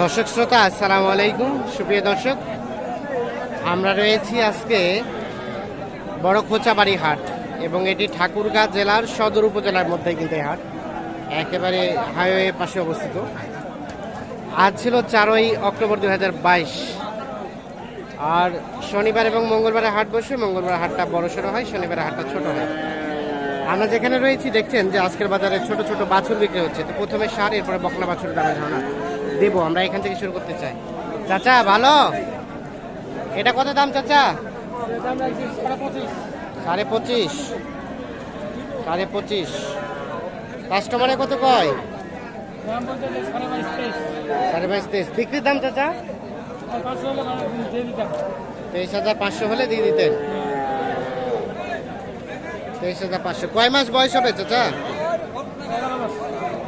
দর্শক শ্রোতা, আসসালামু আলাইকুম। সুপ্রিয় দর্শক, আমরা রয়েছি আজকে বড় খোঁচাবাড়ি হাট এবং এটি ঠাকুরগাঁ জেলার সদর উপজেলার মধ্যে কিন্তু এই হাট। একেবারে হাইওয়ে পাশে অবস্থিত। আজ ছিল চারই অক্টোবর দু হাজার বাইশ। আর শনিবার এবং মঙ্গলবারে হাট বসে, মঙ্গলবার হাটটা বড় সড়ো হয়, শনিবারে হাটটা ছোট হয়। আমরা যেখানে রয়েছি দেখছেন যে আজকের বাজারে ছোট ছোট বাছুর বিক্রি হচ্ছে। তো প্রথমে সার, এরপরে বকনা বাছুর দামে ধারণা। দেবো, আমরা এখান থেকে শুরু করতে চাই। চাচা, ভালো? এটা কত দাম চাচা? সাড়ে পঁচিশ। সাড়ে পঁচিশ। কাস্টমারে কত কয়? সাড়ে বাইশ তেইশ। বিক্রির দাম চাচা? তেইশ হাজার পাঁচশো হলে দিয়ে দিতেন। তেইশ হাজার পাঁচশো। কয় মাস বয়স হবে চাচা?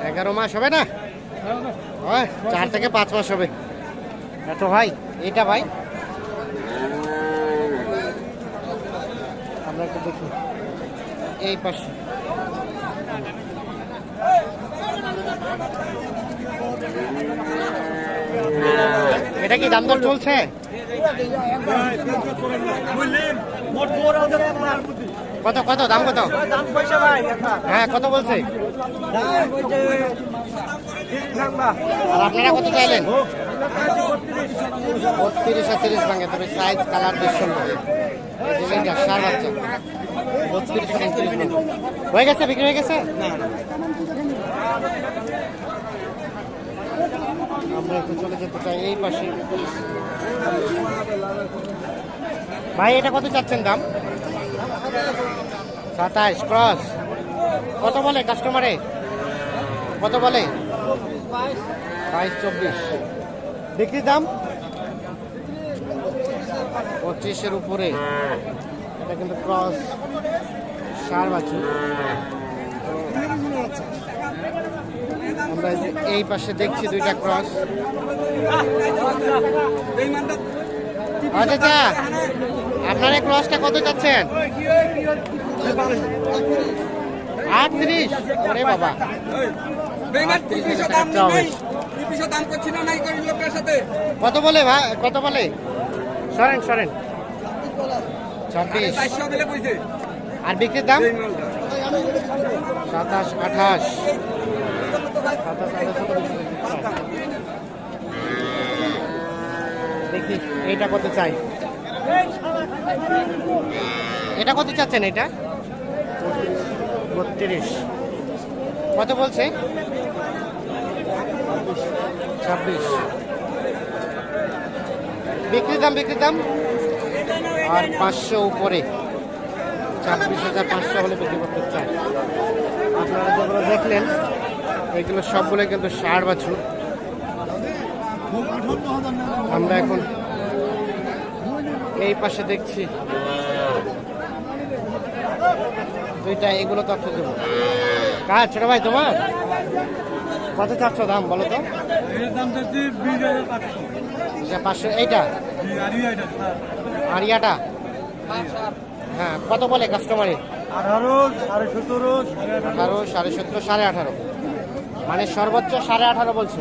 এগারো মাস হবে না? চার থেকে পাঁচ মাস হবে। এত ভাই এটা ভাই। আমরা একটু দেখি। এই পাশে। এটা কি দাম দর চলছে? কত কত দাম কত? হ্যাঁ কত বলছে আর আপনারা কত চাইলেন? বত্রিশ আর তিরিশ ভাঙে তবে সাইজ কালার এই যে বাচ্চা। বত্রিশ হয়ে গেছে? বিক্রি হয়ে গেছে? আমরা একটু চলে যেতে চাই এই পাশে। ভাই এটা কত চাচ্ছেন দাম? সাতাইশ ক্রস কত বলে কাস্টমারে কত বলে? বাইশ চব্বিশ। বিক্রির দাম? পঁচিশের উপরে। এটা কিন্তু ক্রস। সার বাছুর। আমরা এই পাশে দেখছি দুইটা ক্রস। আচ্ছা। আপনার এই ক্রসটা কত চাচ্ছেন? আটত্রিশ। ওরে বাবা। কত বলে ভাই? কত বলে? সরেন সরেন। ছাব্বিশ আর বিক্রির দাম? সাতাশ আঠাশ। দেখি এইটা কত চাই? এটা কত চাচ্ছেন এটা? বত্রিশ। কত বলছে? ছাব্বিশ। বিক্রির দাম বিক্রির দাম? আর পাঁচশো উপরে। ছাব্বিশ হাজার পাঁচশো হলে বিক্রি করতে চাই। আপনারা যেগুলো দেখলেন, এগুলো সবগুলো কিন্তু ষাড় বাছুর আমরা এখন এই পাশে দেখছি। দুইটা, এগুলো তথ্য দেবো। কাজ ছোট ভাই, তোমার? কত চারশো দাম বলো তো? পাঁচশো। এইটা? আরিয়াটা হ্যাঁ। কত বলে কাস্টমারে আঠারো সাড়ে সতেরো আঠারো। সাড়ে সতেরো সাড়ে আঠারো। মানে সর্বোচ্চ সাড়ে আঠারো বলছে।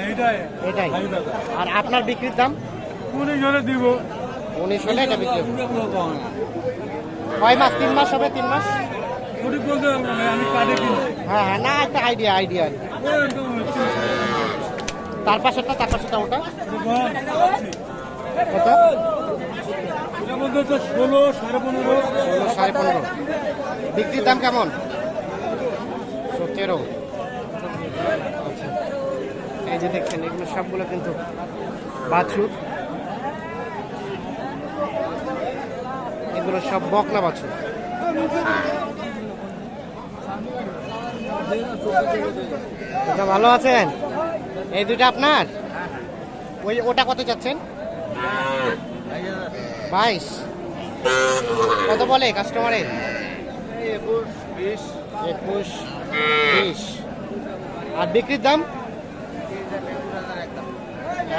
এইটাই। এটাই আর আপনার বিক্রির দাম? কোন জলে দিব। উনিশ হলে এটা বিক্রি। কয় মাস তিন মাস হবে তিন মাস? হ্যাঁ হ্যাঁ না একটা আইডিয়া আইডিয়া তার পাশেরটা তার পাশেরটা ওটা? কত? ষোলো, সাড়ে পনেরো। ষোলো সাড়ে পনেরো বিক্রির দাম কেমন? সতেরো। আচ্ছা। এই যে দেখছেন, এগুলো সবগুলো কিন্তু বাছুর। এগুলো সব বকলা বাছুর। এটা ভালো আছেন? এই দুইটা আপনার? ওই ওটা কত চাচ্ছেন বাইশ। কত বলে কাস্টমারে একুশ, বিশ। একুশ বিশ আর বিক্রির দাম?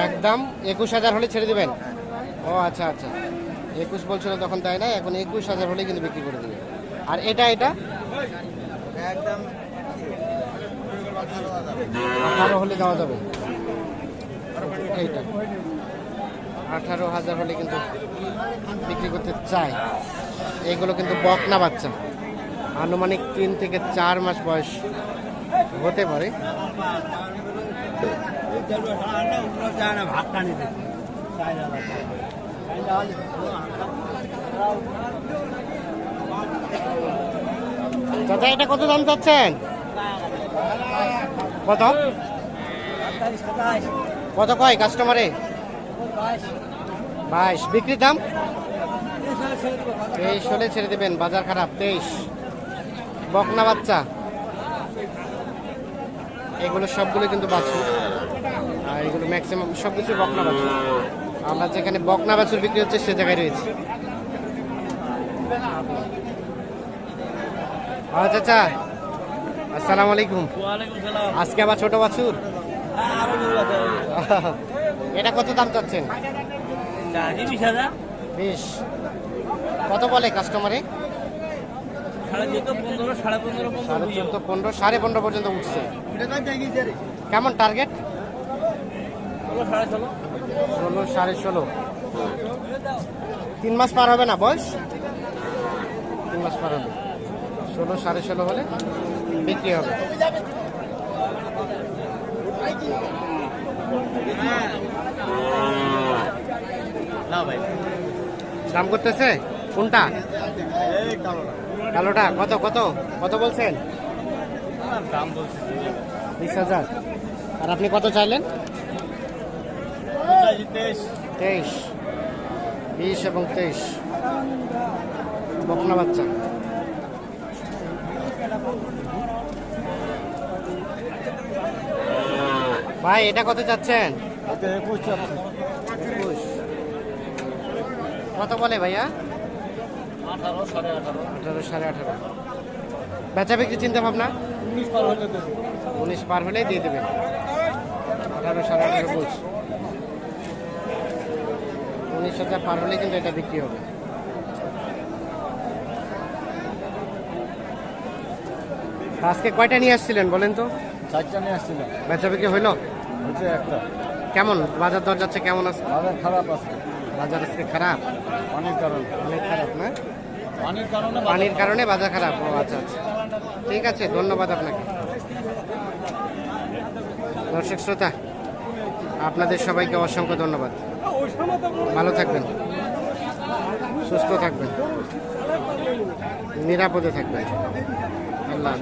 একদম একুশ হাজার হলে ছেড়ে দেবেন? ও আচ্ছা আচ্ছা। একুশ বলছিল তখন তাই না? এখন একুশ হাজার হলে কিন্তু বিক্রি করে দেবে। আর এটা এটা? একদম আঠারো হলে দেওয়া যাবে। এইটা। আঠারো হাজার হলে কিন্তু বিক্রি করতে চাই এগুলো কিন্তু বকনা বাচ্চা। আনুমানিক তিন থেকে চার মাস বয়স হতে পারে। এটা কত দাম চাচ্ছেন? কত? কত কয় কাস্টমারে বাইশ। বিক্রির দাম? তেইশ হলে ছেড়ে দেবেন, বাজার খারাপ, তেইশ। বকনা বাচ্চা। এগুলো সবগুলো কিন্তু বাছুর। আর এগুলো ম্যাক্সিমাম সব কিছু বকনা বাছুর। আমরা যেখানে বকনা বাছুর বিক্রি হচ্ছে, সে জায়গায় রয়েছে। আচ্ছা চাচা আসসালামু আলাইকুম। আজকে আবার ছোট বাছুর? এটা কত দাম চাচ্ছেন? বেশ। কত বলে কাস্টমারে সাড়ে পনেরো সাড়ে পনেরো পর্যন্ত উঠছে। কেমন টার্গেট ষোলো, সাড়ে ষোলো। তিন মাস পার হবে না বয়স? তিন মাস পার হবে। ষোলো, সাড়ে ষোলো হলে বিক্রি হবে। দাম করতেছে? কোনটা? কালোটা। কত কত? কত বলছেন? দাম বলছি বিশ হাজার। আর আপনি কত চাইলেন? তেইশ। বিশ এবং তেইশ। বকনা বাচ্চা। ভাই এটা কত চাচ্ছেন? একুশ একুশ। কত বলে ভাইয়া? আঠারো সাড়ে আঠারো। বেচা বিক্রি চিন্তা ভাবনা? উনিশ পার হলে দেবো। উনিশ পার হলেই দিয়ে দেবেন। আঠারো সাড়ে আঠারো বুঝ উনিশ হাজার পার হলে কিন্তু এটা বিক্রি হবে। আজকে কয়টা নিয়ে আসছিলেন বলেন তো? চারটা নিয়ে আসছিল। বেচা বিক্রি হইল? হচ্ছে একটা। কেমন? বাজার দর যাচ্ছে কেমন আছে? বাজার খারাপ আছে। বাজার আজকে খারাপ? পানির কারণে। অনেক খারাপ না? পানির কারণে পানির কারণে বাজার খারাপ? ও আচ্ছা আচ্ছা। ঠিক আছে ধন্যবাদ আপনাকে। দর্শক শ্রোতা আপনাদের সবাইকে অসংখ্য ধন্যবাদ। ভালো থাকবেন। সুস্থ থাকবেন। নিরাপদে থাকবেন। আল্লাহ।